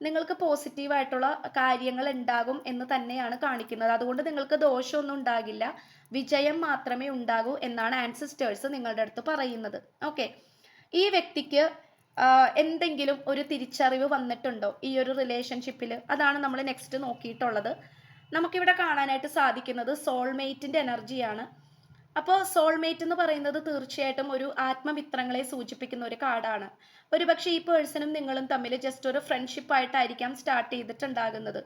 നിങ്ങൾക്ക് പോസിറ്റീവായിട്ടുള്ള കാര്യങ്ങൾ ഉണ്ടാകും എന്ന് തന്നെയാണ് കാണിക്കുന്നത്. അതുകൊണ്ട് നിങ്ങൾക്ക് ദോഷമൊന്നും ഉണ്ടാകില്ല. വിജയം മാത്രമേ ഉണ്ടാകൂ എന്നാണ് ആൻസിസ്റ്റേഴ്സ് നിങ്ങളുടെ അടുത്ത് പറയുന്നത്. ഓക്കെ ഈ വ്യക്തിക്ക് എന്തെങ്കിലും ഒരു തിരിച്ചറിവ് വന്നിട്ടുണ്ടോ ഈ ഒരു റിലേഷൻഷിപ്പിൽ അതാണ് നമ്മൾ നെക്സ്റ്റ് നോക്കിയിട്ടുള്ളത്. നമുക്കിവിടെ കാണാനായിട്ട് സാധിക്കുന്നത് സോൾമേറ്റിന്റെ എനർജിയാണ് അപ്പോൾ സോൾമേറ്റ് എന്ന് പറയുന്നത് തീർച്ചയായിട്ടും ഒരു ആത്മമിത്രങ്ങളെ സൂചിപ്പിക്കുന്ന ഒരു കാർഡാണ് ഒരുപക്ഷെ ഈ പേഴ്സണും നിങ്ങളും തമ്മിൽ ജസ്റ്റ് ഒരു ഫ്രണ്ട്ഷിപ്പ് ആയിട്ടായിരിക്കാം സ്റ്റാർട്ട് ചെയ്തിട്ടുണ്ടാകുന്നത്.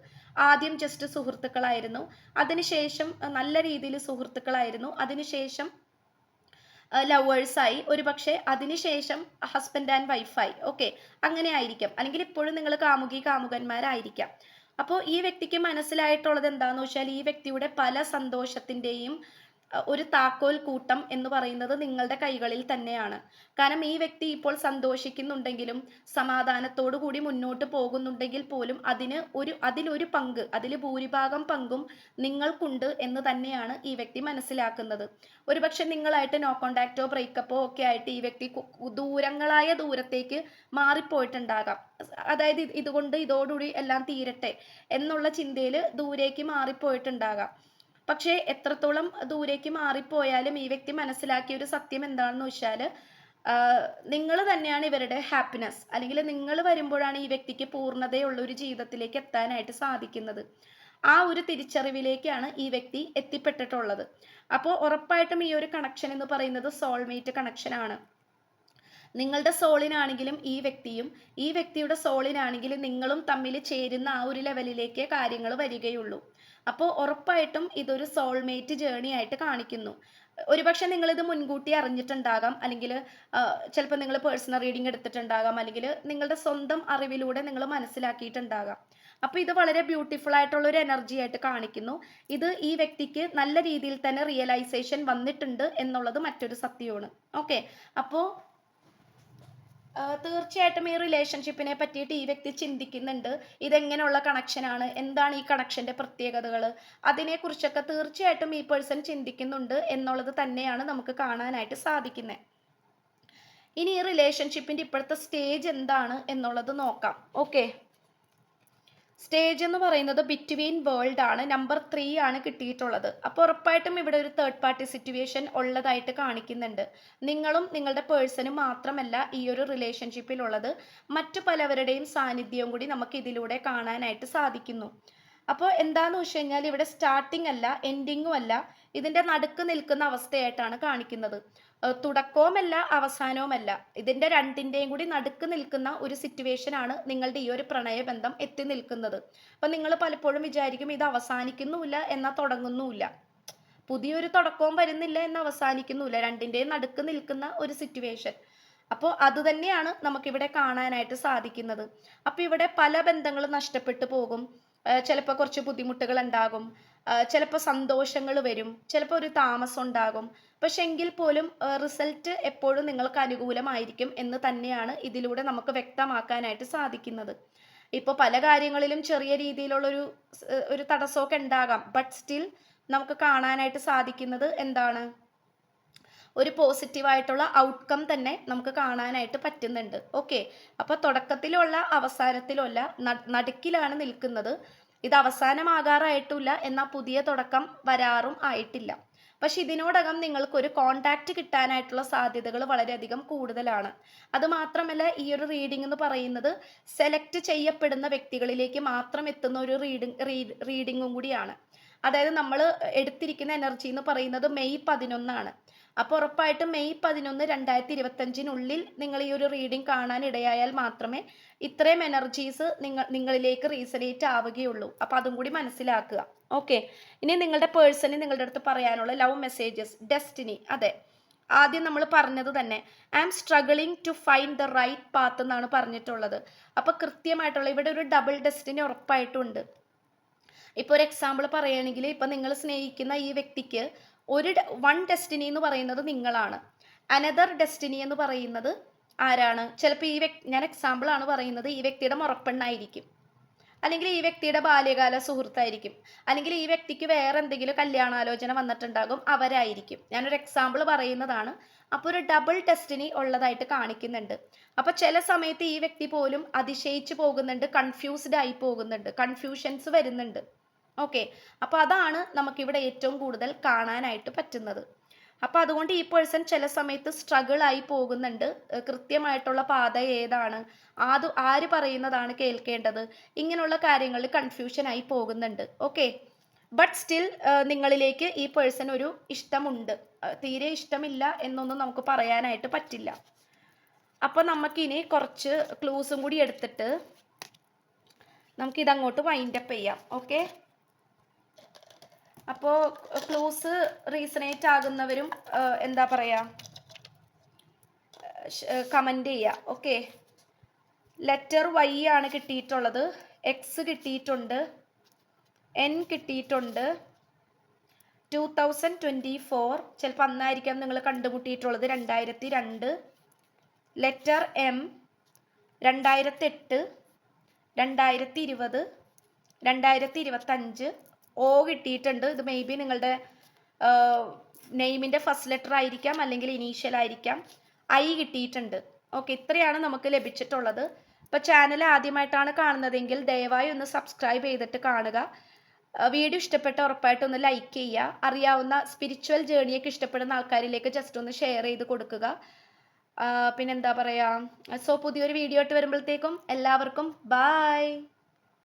ആദ്യം ജസ്റ്റ് സുഹൃത്തുക്കളായിരുന്നു. അതിനുശേഷം നല്ല രീതിയിൽ സുഹൃത്തുക്കളായിരുന്നു. അതിനുശേഷം ലവേഴ്സായി ഒരുപക്ഷെ അതിനുശേഷം ഹസ്ബൻഡ് ആൻഡ് വൈഫായി ഓക്കെ അങ്ങനെ ആയിരിക്കാം. അല്ലെങ്കിൽ ഇപ്പോഴും നിങ്ങൾ കാമുകി കാമുകന്മാരായിരിക്കാം. അപ്പോൾ ഈ വ്യക്തിക്ക് മനസ്സിലായിട്ടുള്ളത് എന്താണെന്ന് വെച്ചാൽ ഈ വ്യക്തിയുടെ പല സന്തോഷത്തിന്റെയും ഒരു താക്കോൽ കൂട്ടം എന്ന് പറയുന്നത് നിങ്ങളുടെ കൈകളിൽ തന്നെയാണ്. കാരണം ഈ വ്യക്തി ഇപ്പോൾ സന്തോഷിക്കുന്നുണ്ടെങ്കിലും സമാധാനത്തോടു കൂടി മുന്നോട്ട് പോകുന്നുണ്ടെങ്കിൽ പോലും അതിന് ഒരു അതിലൊരു പങ്ക് അതിൽ ഭൂരിഭാഗം പങ്കും നിങ്ങൾക്കുണ്ട് എന്ന് തന്നെയാണ് ഈ വ്യക്തി മനസ്സിലാക്കുന്നത്. ഒരുപക്ഷെ നിങ്ങളായിട്ട് നോ കോണ്ടാക്റ്റോ ബ്രേക്കപ്പോ ഒക്കെ ആയിട്ട് ഈ വ്യക്തി ദൂരങ്ങളായ ദൂരത്തേക്ക് മാറിപ്പോയിട്ടുണ്ടാകാം. അതായത് ഇതുകൊണ്ട് ഇതോടുകൂടി എല്ലാം തീരട്ടെ എന്നുള്ള ചിന്തയിൽ ദൂരേക്ക് മാറിപ്പോയിട്ടുണ്ടാകാം. പക്ഷേ എത്രത്തോളം ദൂരേക്ക് മാറിപ്പോയാലും ഈ വ്യക്തി മനസ്സിലാക്കിയ ഒരു സത്യം എന്താണെന്ന് വെച്ചാൽ നിങ്ങൾ തന്നെയാണ് ഇവരുടെ ഹാപ്പിനെസ് അല്ലെങ്കിൽ നിങ്ങൾ വരുമ്പോഴാണ് ഈ വ്യക്തിക്ക് പൂർണതയുള്ള ഒരു ജീവിതത്തിലേക്ക് എത്താനായിട്ട് സാധിക്കുന്നത്. ആ ഒരു തിരിച്ചറിവിലേക്കാണ് ഈ വ്യക്തി എത്തിപ്പെട്ടിട്ടുള്ളത്. അപ്പോൾ ഉറപ്പായിട്ടും ഈ ഒരു കണക്ഷൻ എന്ന് പറയുന്നത് സോൾമേറ്റ് കണക്ഷൻ ആണ്. നിങ്ങളുടെ സോളിനാണെങ്കിലും ഈ വ്യക്തിയും ഈ വ്യക്തിയുടെ സോളിനാണെങ്കിലും നിങ്ങളും തമ്മിൽ ചേരുന്ന ആ ഒരു ലെവലിലേക്ക് കാര്യങ്ങൾ വരികയുള്ളൂ. അപ്പോൾ ഉറപ്പായിട്ടും ഇതൊരു സോൾമേറ്റ് ജേണി ആയിട്ട് കാണിക്കുന്നു. ഒരുപക്ഷെ നിങ്ങളിത് മുൻകൂട്ടി അറിഞ്ഞിട്ടുണ്ടാകാം. അല്ലെങ്കിൽ ചിലപ്പോൾ നിങ്ങൾ പേഴ്സണൽ റീഡിംഗ് എടുത്തിട്ടുണ്ടാകാം. അല്ലെങ്കിൽ നിങ്ങളുടെ സ്വന്തം അറിവിലൂടെ നിങ്ങൾ മനസ്സിലാക്കിയിട്ടുണ്ടാകാം. അപ്പോൾ ഇത് വളരെ ബ്യൂട്ടിഫുൾ ആയിട്ടുള്ള ഒരു എനർജി ആയിട്ട് കാണിക്കുന്നു. ഇത് ഈ വ്യക്തിക്ക് നല്ല രീതിയിൽ തന്നെ റിയലൈസേഷൻ വന്നിട്ടുണ്ട് എന്നുള്ളത് മറ്റൊരു സത്യമാണ്. ഓക്കെ അപ്പോൾ തീർച്ചയായിട്ടും ഈ റിലേഷൻഷിപ്പിനെ പറ്റിയിട്ട് ഈ വ്യക്തി ചിന്തിക്കുന്നുണ്ട്. ഇതെങ്ങനെയുള്ള കണക്ഷനാണ് എന്താണ് ഈ കണക്ഷന്റെ പ്രത്യേകതകൾ? അതിനെക്കുറിച്ചൊക്കെ തീർച്ചയായിട്ടും ഈ പേഴ്സൺ ചിന്തിക്കുന്നുണ്ട് എന്നുള്ളത് തന്നെയാണ് നമുക്ക് കാണാനായിട്ട് സാധിക്കുന്നത് ഇനി ഈ റിലേഷൻഷിപ്പിന്റെ ഇപ്പോഴത്തെ സ്റ്റേജ് എന്താണ് എന്നുള്ളത് നോക്കാം. ഓക്കെ സ്റ്റേജ് എന്ന് പറയുന്നത് ബിറ്റ്വീൻ വേൾഡ് ആണ്. നമ്പർ ത്രീ ആണ് കിട്ടിയിട്ടുള്ളത്. അപ്പോൾ ഉറപ്പായിട്ടും ഇവിടെ ഒരു തേർഡ് പാർട്ടി സിറ്റുവേഷൻ ഉള്ളതായിട്ട് കാണിക്കുന്നുണ്ട്. നിങ്ങളും നിങ്ങളുടെ പേഴ്സണും മാത്രമല്ല ഈ ഒരു റിലേഷൻഷിപ്പിലുള്ളത് മറ്റു പലവരുടെയും സാന്നിധ്യവും കൂടി നമുക്ക് ഇതിലൂടെ കാണാനായിട്ട് സാധിക്കുന്നു. അപ്പോൾ എന്താണെന്ന് വെച്ച് കഴിഞ്ഞാൽ ഇവിടെ സ്റ്റാർട്ടിംഗ് അല്ല എൻഡിങ്ങും അല്ല. ഇതിന്റെ നടുക്ക് നിൽക്കുന്ന അവസ്ഥയായിട്ടാണ് കാണിക്കുന്നത്. തുടക്കവുമല്ല അവസാനവുമല്ല. ഇതിന്റെ രണ്ടിന്റെയും കൂടി നടുക്ക് നിൽക്കുന്ന ഒരു സിറ്റുവേഷൻ ആണ് നിങ്ങളുടെ ഈ ഒരു പ്രണയബന്ധം എത്തി നിൽക്കുന്നത്. അപ്പം നിങ്ങൾ പലപ്പോഴും വിചാരിക്കും ഇത് അവസാനിക്കുന്നുമില്ല എന്നാൽ തുടങ്ങുന്നുമില്ല. പുതിയൊരു തുടക്കവും വരുന്നില്ല എന്ന് അവസാനിക്കുന്നുമില്ല. രണ്ടിന്റെയും നടുക്ക് നിൽക്കുന്ന ഒരു സിറ്റുവേഷൻ അപ്പോൾ അതുതന്നെയാണ് നമുക്കിവിടെ കാണാനായിട്ട് സാധിക്കുന്നത്. അപ്പോൾ ഇവിടെ പല ബന്ധങ്ങളും നഷ്ടപ്പെട്ടു പോകും. ചിലപ്പോൾ കുറച്ച് ബുദ്ധിമുട്ടുകൾ ഉണ്ടാകും. ചിലപ്പോൾ സന്തോഷങ്ങൾ വരും. ചിലപ്പോൾ ഒരു താമസം ഉണ്ടാകും. പക്ഷെ എങ്കിൽ പോലും റിസൾട്ട് എപ്പോഴും നിങ്ങൾക്ക് അനുകൂലമായിരിക്കും എന്ന് തന്നെയാണ് ഇതിലൂടെ നമുക്ക് വ്യക്തമാക്കാനായിട്ട് സാധിക്കുന്നത്. ഇപ്പോൾ പല കാര്യങ്ങളിലും ചെറിയ രീതിയിലുള്ളൊരു ഒരു തടസ്സമൊക്കെ ഉണ്ടാകാം. ബട്ട് സ്റ്റിൽ നമുക്ക് കാണാനായിട്ട് സാധിക്കുന്നത് എന്താണ്? ഒരു പോസിറ്റീവായിട്ടുള്ള ഔട്ട്കം തന്നെ നമുക്ക് കാണാനായിട്ട് പറ്റുന്നുണ്ട്. ഓക്കെ അപ്പോൾ തുടക്കത്തിലുള്ള അവസാനത്തിലുള്ള നടുക്കിലാണ് നിൽക്കുന്നത്. ഇത് അവസാനമാകാറായിട്ടില്ല എന്നാൽ പുതിയ തുടക്കം വരാറും ആയിട്ടില്ല. പക്ഷെ ഇതിനോടകം നിങ്ങൾക്കൊരു കോണ്ടാക്റ്റ് കിട്ടാനായിട്ടുള്ള സാധ്യതകൾ വളരെയധികം കൂടുതലാണ്. അത് മാത്രമല്ല ഈ ഒരു റീഡിംഗ് എന്ന് പറയുന്നത് സെലക്ട് ചെയ്യപ്പെടുന്ന വ്യക്തികളിലേക്ക് മാത്രം എത്തുന്ന ഒരു റീഡിംഗ് റീഡിങ്ങും കൂടിയാണ്. അതായത് നമ്മൾ എടുത്തിരിക്കുന്ന എനർജി എന്ന് പറയുന്നത് മെയ് പതിനൊന്നാണ്. അപ്പോൾ ഉറപ്പായിട്ടും മെയ് പതിനൊന്ന് രണ്ടായിരത്തി ഇരുപത്തഞ്ചിനുള്ളിൽ നിങ്ങൾ ഈ ഒരു റീഡിംഗ് കാണാൻ ഇടയായാൽ മാത്രമേ ഇത്രയും എനർജീസ് നിങ്ങൾ നിങ്ങളിലേക്ക് റീസലേറ്റ് ആവുകയുള്ളൂ. അപ്പോൾ അതും കൂടി മനസ്സിലാക്കുക. ഓക്കെ ഇനി നിങ്ങളുടെ പേഴ്സണി നിങ്ങളുടെ അടുത്ത് പറയാനുള്ള ലവ് മെസ്സേജസ് ഡെസ്റ്റിനി അതെ. ആദ്യം നമ്മൾ പറഞ്ഞത് തന്നെ I am struggling to find the right path എന്നാണ് പറഞ്ഞിട്ടുള്ളത്. അപ്പോൾ കൃത്യമായിട്ടുള്ള ഇവിടെ ഒരു ഡബിൾ ഡെസ്റ്റിനി ഉറപ്പായിട്ടുണ്ട്. ഇപ്പൊ ഒരു എക്സാമ്പിൾ പറയുകയാണെങ്കിൽ ഇപ്പൊ നിങ്ങൾ സ്നേഹിക്കുന്ന ഈ വ്യക്തിക്ക് ഒരു വൺ ഡെസ്റ്റിനി എന്ന് പറയുന്നത് നിങ്ങളാണ്. അനദർ ഡെസ്റ്റിനി എന്ന് പറയുന്നത് ആരാണ്? ചിലപ്പോൾ ഈ വ്യക്തി ഞാൻ എക്സാമ്പിൾ ആണ് പറയുന്നത് ഈ വ്യക്തിയുടെ മുറപ്പെണ്ണായിരിക്കും. അല്ലെങ്കിൽ ഈ വ്യക്തിയുടെ ബാല്യകാല സുഹൃത്തായിരിക്കും. അല്ലെങ്കിൽ ഈ വ്യക്തിക്ക് വേറെ എന്തെങ്കിലും കല്യാണാലോചന വന്നിട്ടുണ്ടാകും അവരായിരിക്കും. ഞാനൊരു എക്സാമ്പിൾ പറയുന്നതാണ്. അപ്പോൾ ഒരു ഡബിൾ ടെസ്റ്റിനി ഉള്ളതായിട്ട് കാണിക്കുന്നുണ്ട്. അപ്പോൾ ചില സമയത്ത് ഈ വ്യക്തി പോലും അതിശയിച്ചു പോകുന്നുണ്ട് കൺഫ്യൂസ്ഡ് ആയി പോകുന്നുണ്ട് കൺഫ്യൂഷൻസ് വരുന്നുണ്ട്. ഓക്കെ അപ്പോൾ അതാണ് നമുക്കിവിടെ ഏറ്റവും കൂടുതൽ കാണാനായിട്ട് പറ്റുന്നത്. അപ്പോൾ അതുകൊണ്ട് ഈ പേഴ്സൺ ചില സമയത്ത് സ്ട്രഗിൾ ആയി പോകുന്നുണ്ട്. കൃത്യമായിട്ടുള്ള പാത ഏതാണ്? ആത് ആര് പറയുന്നതാണ് കേൾക്കേണ്ടത്? ഇങ്ങനെയുള്ള കാര്യങ്ങളിൽ കൺഫ്യൂഷൻ ആയി പോകുന്നുണ്ട്. ഓക്കെ ബട്ട് സ്റ്റിൽ നിങ്ങളിലേക്ക് ഈ പേഴ്സൺ ഒരു ഇഷ്ടമുണ്ട്. തീരെ ഇഷ്ടമില്ല എന്നൊന്നും നമുക്ക് പറയാനായിട്ട് പറ്റില്ല. അപ്പോൾ നമുക്കിനി കുറച്ച് ക്ലൂസും കൂടി എടുത്തിട്ട് നമുക്കിതങ്ങോട്ട് വൈൻഡപ്പ് ചെയ്യാം. ഓക്കെ അപ്പോൾ ക്ലൂസ് റീസണേറ്റ് ആകുന്നവരും എന്താ പറയുക കമന്റ് ചെയ്യുക ഓക്കെ. ലെറ്റർ വൈ ആണ് കിട്ടിയിട്ടുള്ളത്. എക്സ് കിട്ടിയിട്ടുണ്ട്. എൻ കിട്ടിയിട്ടുണ്ട്. ടു തൗസൻഡ് ട്വന്റി ഫോർ ചിലപ്പോൾ അന്നായിരിക്കാം നിങ്ങൾ കണ്ടുമുട്ടിയിട്ടുള്ളത്. രണ്ടായിരത്തി രണ്ട് ലെറ്റർ എം. രണ്ടായിരത്തെട്ട്. രണ്ടായിരത്തി ഇരുപത് രണ്ടായിരത്തി ഇരുപത്തഞ്ച് ഓ കിട്ടിയിട്ടുണ്ട്. ഇത് മേ ബി നിങ്ങളുടെ നെയിമിന്റെ ഫസ്റ്റ് ലെറ്റർ ആയിരിക്കാം അല്ലെങ്കിൽ ഇനീഷ്യൽ ആയിരിക്കാം. ഐ കിട്ടിയിട്ടുണ്ട്. ഓക്കെ ഇത്രയാണ് നമുക്ക് ലഭിച്ചിട്ടുള്ളത്. ഇപ്പോൾ ചാനൽ ആദ്യമായിട്ടാണ് കാണുന്നതെങ്കിൽ ദയവായി ഒന്ന് സബ്സ്ക്രൈബ് ചെയ്തിട്ട് കാണുക. വീഡിയോ ഇഷ്ടപ്പെട്ട ഉറപ്പായിട്ട് ഒന്ന് ലൈക്ക് ചെയ്യുക. അറിയാവുന്ന സ്പിരിച്വൽ ജേണിയൊക്കെ ഇഷ്ടപ്പെടുന്ന ആൾക്കാരിലേക്ക് ജസ്റ്റ് ഒന്ന് ഷെയർ ചെയ്ത് കൊടുക്കുക. പിന്നെന്താ പറയുക സോ പുതിയൊരു വീഡിയോ ആയിട്ട് വരുമ്പോഴത്തേക്കും എല്ലാവർക്കും ബായ്